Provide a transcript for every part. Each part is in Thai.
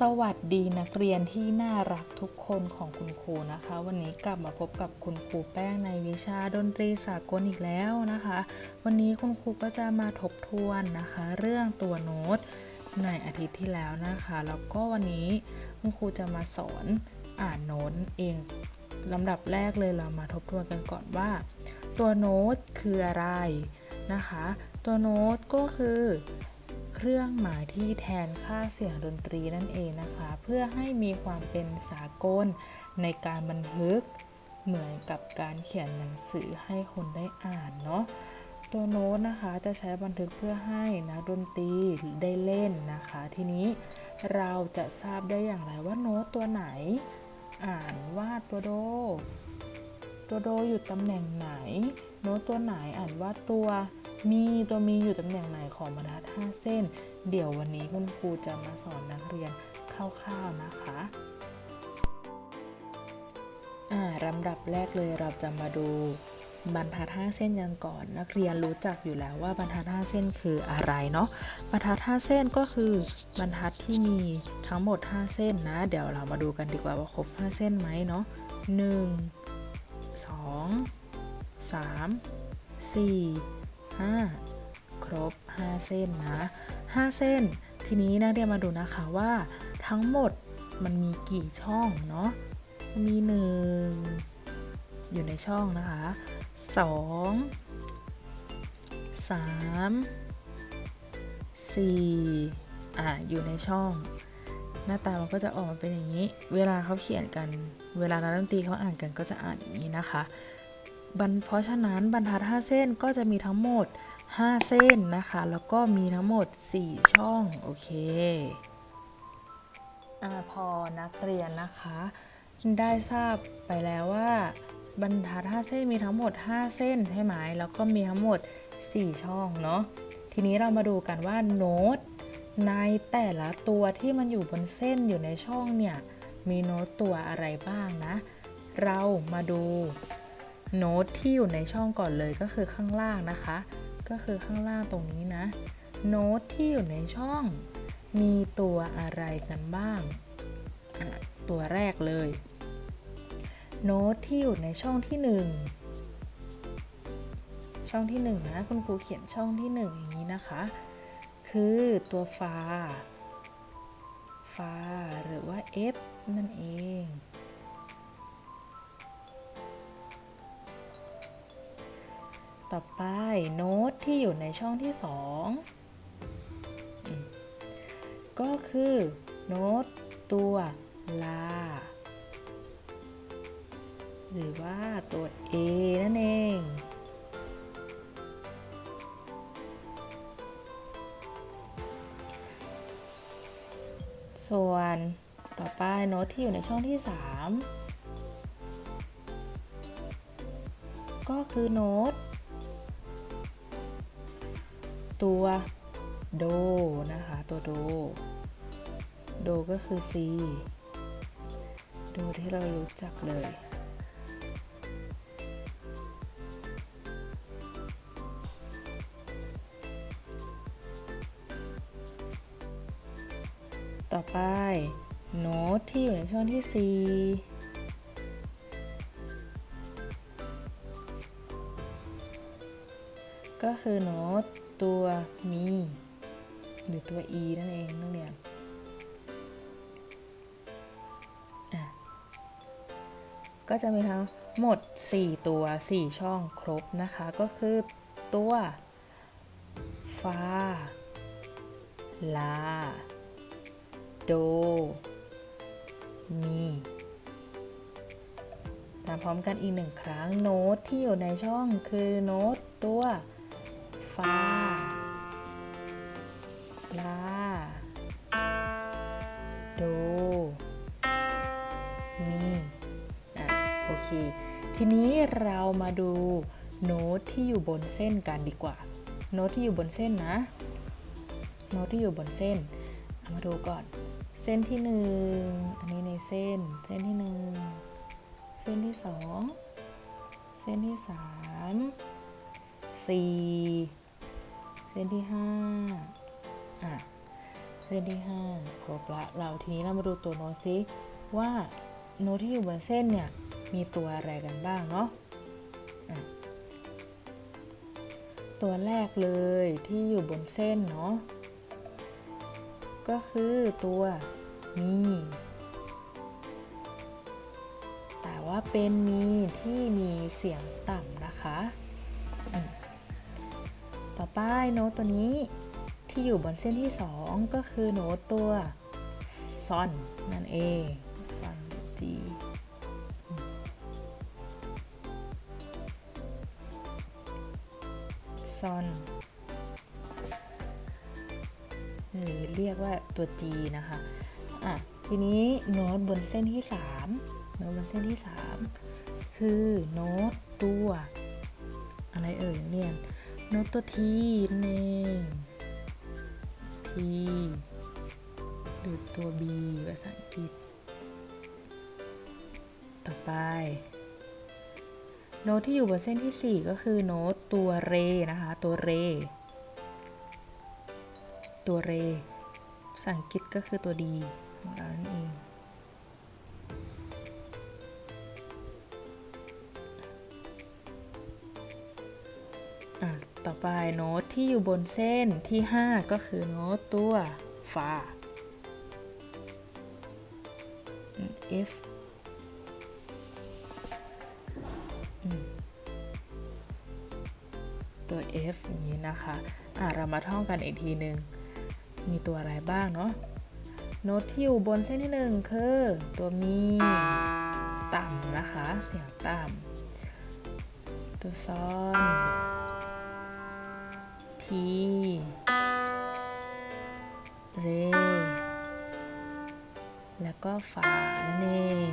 สวัสดีนักเรียนที่น่ารักทุกคนของคุณครูนะคะ วันนี้กลับมาพบกับคุณครูแป้งในวิชาดนตรีสากลอีกแล้วนะคะ วันนี้คุณครูก็จะมาทบทวนนะคะ เรื่องตัวโน้ตในอาทิตย์ที่แล้วนะคะแล้วก็วันนี้คุณครูจะมาสอนอ่านโน้ตเองลำดับแรกเลยเรามาทบทวนกันก่อนว่า ตัวโน้ตคืออะไรนะคะ ตัวโน้ตก็คือ เครื่องหมายที่แทนค่าเสียงดนตรีนั่นเองนะคะ เพื่อให้มีความเป็นสากลในการบันทึกเหมือนกับการเขียนหนังสือให้คนได้อ่านเนาะตัวโน้ตนะคะจะใช้บันทึกเพื่อให้นักดนตรีได้เล่นนะคะ ทีนี้เราจะทราบได้อย่างไรว่าโน้ตตัวไหน อ่านว่าตัวโด ตัวโดอยู่ตำแหน่งไหน โน้ตตัวไหนอ่านว่าตัว มีตัวมีอยู่ตำแหน่งไหนของบรรทัด5เส้น เดี๋ยววันนี้คุณครูจะมาสอนนักเรียนคร่าวๆนะคะอ่าลำดับแรกเลยเราจะมาดูบรรทัด5เส้นยังก่อน นักเรียนรู้จักอยู่แล้วว่าบรรทัด5เส้นคืออะไรเนาะบรรทัด5เส้นก็คือบรรทัดที่มีทั้งหมด 5 เส้นนะ เดี๋ยวเรามาดูกันดีกว่าว่าครบ5เส้นไหมเนาะ1 2 3 4 5 ครบ 5 เส้นนะ 5 เส้น ทีนี้นักเรียนมาดูนะคะว่า ทั้งหมดมันมีกี่ช่องเนาะมี1อยู่ในช่องนะคะ2 3 4อะอยู่ในช่อง หน้าตามันก็จะออกมาเป็นอย่างนี้ เวลาเขาเขียนกัน เวลานักดนตรีเขาอ่านกันก็จะอ่านอย่างนี้นะคะ เพราะฉะนั้นบรรทัด 5 เส้นก็จะมีทั้งหมด 5 เส้นนะคะ แล้วก็มีทั้งหมด 4 ช่อง โอเคอาพอนักเรียนนะคะ ได้ทราบไปแล้วว่า บรรทัด 5 เส้นมีทั้งหมด 5 เส้นใช่ไหมแล้วก็มีทั้งหมด 4 ช่องเนาะทีนี้เรามาดูกันว่าโน้ตในแต่ละตัวที่มันอยู่บนเส้นอยู่ในช่องเนี่ยมีโน้ตตัวอะไรบ้างนะ เรามาดู โน้ตที่อยู่ในช่องก่อนเลยก็คือข้างล่างนะคะ ก็คือข้างล่างตรงนี้นะ โน้ตที่อยู่ในช่อง มีตัวอะไรกันบ้าง ตัวแรกเลย โน้ตที่อยู่ในช่องที่หนึ่งช่องที่หนึ่งนะ คุณครูเขียนช่องที่หนึ่งอย่างนี้นะคะ คือตัวฟาฟาหรือว่า F นั่นเอง ต่อไปโน้ตที่อยู่ในช่องที่สองก็คือโน้ตตัวลา หรือว่าตัว A นั่นเอง ส่วนต่อไปโน้ตที่อยู่ในช่องที่ 3 ก็คือโน้ต ตัวโดนะคะตัวโด โดก็คือ C โดที่เรารู้จักเลย ต่อไปโน้ตที่อยู่ในช่องที่4ก็คือโน้ต ตัวมี หรือตัว e นั่นเองนักเรียนอะก็จะมีทั้งหมด 4 ตัว 4 ช่องครบนะคะ ก็คือตัวฟาลา โด มีตามพร้อมกันอีกหนึ่งครั้งโน้ตที่อยู่ในช่องคือโน้ตตัวฟา โด มี อะ โอเค ทีนี้เรามาดูโน้ตที่อยู่บนเส้นกันดีกว่า โน้ตที่อยู่บนเส้นนะ โน้ตที่อยู่บนเส้นามาดูก่อน เส้นที่หนึ่งอันนี้ในเส้น เส้นที่หนึ่งเส้นที่สองเส้นที่สามสี่เส้นที่ห้าอะ เส้นที่5ครบละเราทีนี้เรามาดูตัวโน้ตซิว่าโน้ตที่อยู่บนเส้นเนี่ยมีตัวอะไรกันบ้างเนาะตัวแรกเลยที่อยู่บนเส้นเนาะก็คือตัวมีแต่ว่าเป็นมีที่มีเสียงต่ำนะคะ ต่อไปโน้ตตัวนี้ ที่อยู่บนเส้นที่ 2 ก็คือโน้ตตัวซอนนั่นเองซอนจีซอนหรือเรียกว่าตัว G นะคะอะทีนี้โน้ตบนเส้นที่ 3 โน้ตบนเส้นที่ 3 คือโน้ตตัว อะไรเอ่ยเรียนโน้ตตัว T นั่นเอง หรือตัว B ภาษาอังกฤษ ต่อไป โน้ตที่อยู่บนเส้นที่ 4 ก็คือโน้ตตัวเรนะคะ ตัวเร ตัวเรภาษาอังกฤษก็คือตัว D ของเรานั่นเองอะ ต่อไปโน้ตที่อยู่บนเส้นที่ 5 ก็คือโน้ตตัวฟา F ตัว F อย่างนี้นะคะอะเรามาท่องกันอีกทีหนึ่งมีตัวอะไรบ้างเนาะโน้ตที่อยู่บนเส้นที่หนึ่งคือตัวมีต่ำนะคะ เสียงต่ำตัวซอน ทีเร แล้วก็ฟานั่นเอง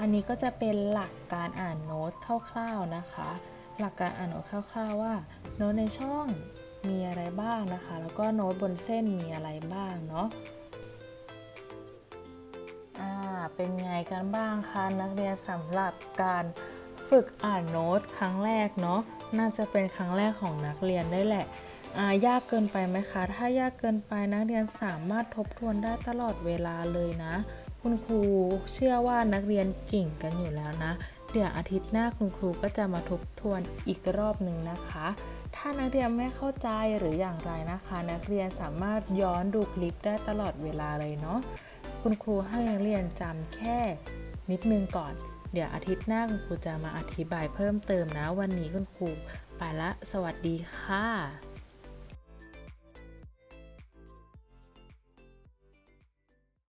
อันนี้ก็จะเป็นหลักการอ่านโน้ตคร่าวๆนะคะ หลักการอ่านโน้ตคร่าวๆว่า โน้ตในช่องมีอะไรบ้างนะคะ แล้วก็โน้ตบนเส้นมีอะไรบ้างเนาะอ่าเป็นไงกันบ้างคะนักเรียนสำหรับการฝึกอ่านโน้ตครั้งแรกเนาะ น่าจะเป็นครั้งแรกของนักเรียนได้แหละายากเกินไปไหมคะ ถ้ายากเกินไปนักเรียนสามารถทบทวนได้ตลอดเวลาเลยนะ คุณครูเชื่อว่านักเรียนเก่งกันอยู่แล้วนะ เดี๋ยวอาทิตย์หน้าคุณครูก็จะมาทบทวนอีกรอบหนึ่งนะคะ ถ้านักเรียนไม่เข้าใจหรืออย่างไรนะคะ นักเรียนสามารถย้อนดูคลิปได้ตลอดเวลาเลยเนาะ คุณครูให้นักเรียนจำแค่นิดนึงก่อน เดี๋ยวอาทิตย์หน้าคุณครูจะมาอธิบายเพิ่มเติมนะ วันนี้คุณครูไปละ สวัสดีค่ะ